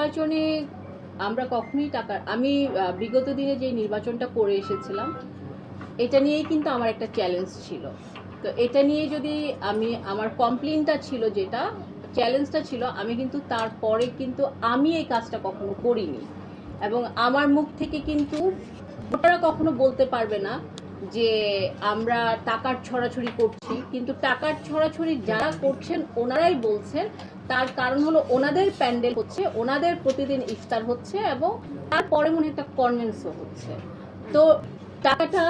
নির্বাচনে আমরা কখনোই টাকা আমি বিগত দিনে যে নির্বাচনটা করে এসেছিলাম, এটা নিয়েই কিন্তু আমার একটা চ্যালেঞ্জ ছিল। তো এটা নিয়ে যদি আমি, আমার কমপ্লেনটা ছিল যেটা চ্যালেঞ্জটা ছিল, আমি কিন্তু তারপরে কিন্তু আমি এই কাজটা কখনো করিনি। এবং আমার মুখ থেকে কিন্তু ভোটাররা কখনো বলতে পারবে না যে আমরা টাকার ছড়াছড়ি করছি, কিন্তু টাকার ছড়াছড়ি যারা করছেন ওনারাই বলছেন, তার কারণ হলো ওনাদের প্যান্ডেল হচ্ছে, ওনাদের প্রতিদিন ইফতার হচ্ছে এবং তারপরে মনে একটা কনভেন্সও হচ্ছে। তো টাকাটা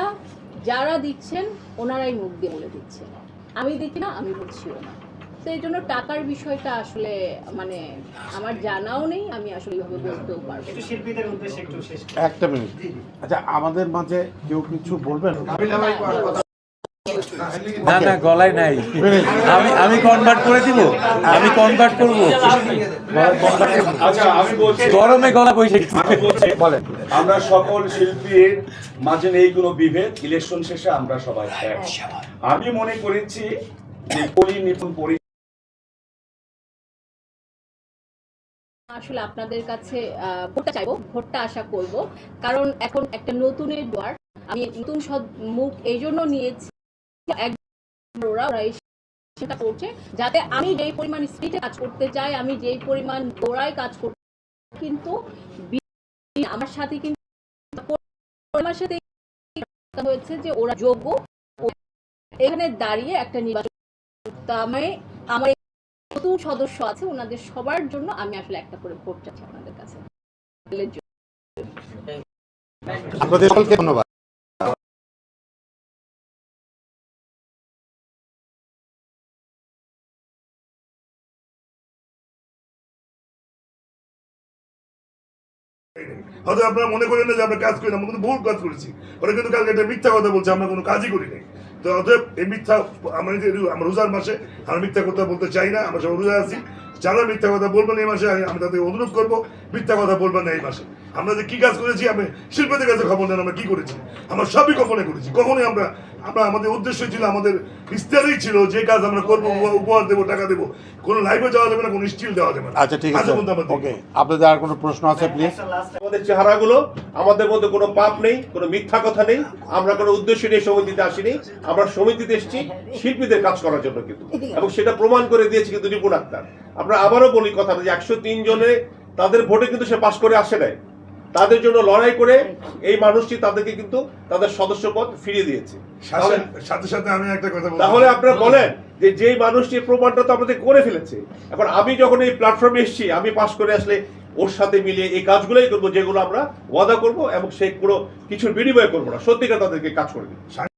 যারা দিচ্ছেন, ওনারাই মুখ দিয়ে বলে দিচ্ছেন। আমি দিচ্ছি না, আমি বলছিও না তো এই জন্য টাকার বিষয়টা আসলে মানে আমার জানাও নেই আমি আসলে এইভাবে বলতেও পারব না। শিল্পীদের উদ্দেশ্যে একটু শেষ একটা মিনিট। আচ্ছা আমাদের মাঝে কেউ কিছু বলবেন? না না গলায় নাই। আমি আমি কনভার্ট করে দিব? আমি কনভার্ট করব? আচ্ছা আমি বলছি গরমে গলা বসে গেছে। আমি বলছি বলেন। আমরা সকল শিল্পীর মাঝে নেই কোনো বিভেদ। ইলেকশন শেষে আমরা সবাই এক। আমি মনে করেছি যে পরি নিপুণ পরি আসলে আপনাদের কাছে ভোটটা চাইব, ভোটটা আশা করব। কারণ এখন একটা নতুনের দোয়ার, আমি নতুন সব মুখ এই জন্য নিয়েছি। সেটা করছে, যাতে আমি যেই পরিমাণ স্পিডে কাজ করতে চাই, আমি যেই পরিমাণ দৌড়ায় কাজ করতে কিন্তু আমার সাথে কিন্তু আমার সাথে হয়েছে যে ওরা যোগ্য। এখানে দাঁড়িয়ে একটা নির্বাচন আমার নতুন সদস্য আছে ওনাদের সবার জন্য আমি আসলে একটা করে ভোট চাচ্ছি আপনাদের কাছে। আপনাদের সকলকে ধন্যবাদ। হয়তো আপনারা মনে করেন না যে আমরা কাজ করি না আমরা কিন্তু ভুল কাজ করেছি। ওরা কিন্তু কালকে একটা মিথ্যা কথা বলছে আমরা কোনো কাজই করি নাই। অতএব এই মিথ্যা, আমরা আমরা রোজার মাসে আমরা মিথ্যা কথা বলতে চাই না, আমরা সব রোজা আছি। যারা মিথ্যা কথা বলবেন এই মাসে, আমি তাদের অনুরোধ করব, মিথ্যা কথা বলবেন না এই মাসে। আমরা যে কি কাজ করেছি, আমি শিল্পীদের কাছে খবর নেন আমরা কি করেছি? আমরা সবই গোপনে করেছি। কখনোই আমরা আমরা আমাদের উদ্দেশ্য ছিল আমাদের ইস্তারেই ছিল যে কাজ আমরা করব উপহার দেবো টাকা দেবো। কোনো লাইভে যাওয়া যাবে না কোনো স্টিল দেওয়া যাবে না। আচ্ছা ঠিক আছে। ওকে আপনাদের আর কোনো প্রশ্ন আছে প্লিজ আমাদের চেহারাগুলো আমাদের মধ্যে কোনো পাপ নেই কোনো মিথ্যা কথা নেই। আমরা কোনো উদ্দেশ্য নিয়ে সমিতিতে আসিনি। আমরা সমিতিতে এসেছি শিল্পীদের কাজ করার জন্য কিন্তু। এবং সেটা প্রমাণ করে দিয়েছে কিন্তু রিপুন আক্তার। আমরা আবারও বলি কথাটা যে একশো তিন জনে তাদের ভোটে কিন্তু সে পাশ করে আসে নাই। তাদের জন্য লড়াই করে এই মানুষটি তাদেরকে কিন্তু তাদের সদস্য পদ ফিরিয়ে দিয়েছে। সাথে- সাথে আমি একটা কথা তাহলে। আপনারা বলেন যে যেই মানুষটি প্রমাণটা তো আমাদের করে ফেলেছে। এখন আমি যখন এই প্ল্যাটফর্মে এসেছি আমি পাশ করে আসলে ওর সাথে মিলিয়ে এই কাজগুলোই করব যেগুলো আমরা ওয়াদা করব এবং সেই পুরো কিছুর বিনিময় করব না। সত্যিকার তাদেরকে কাজ করে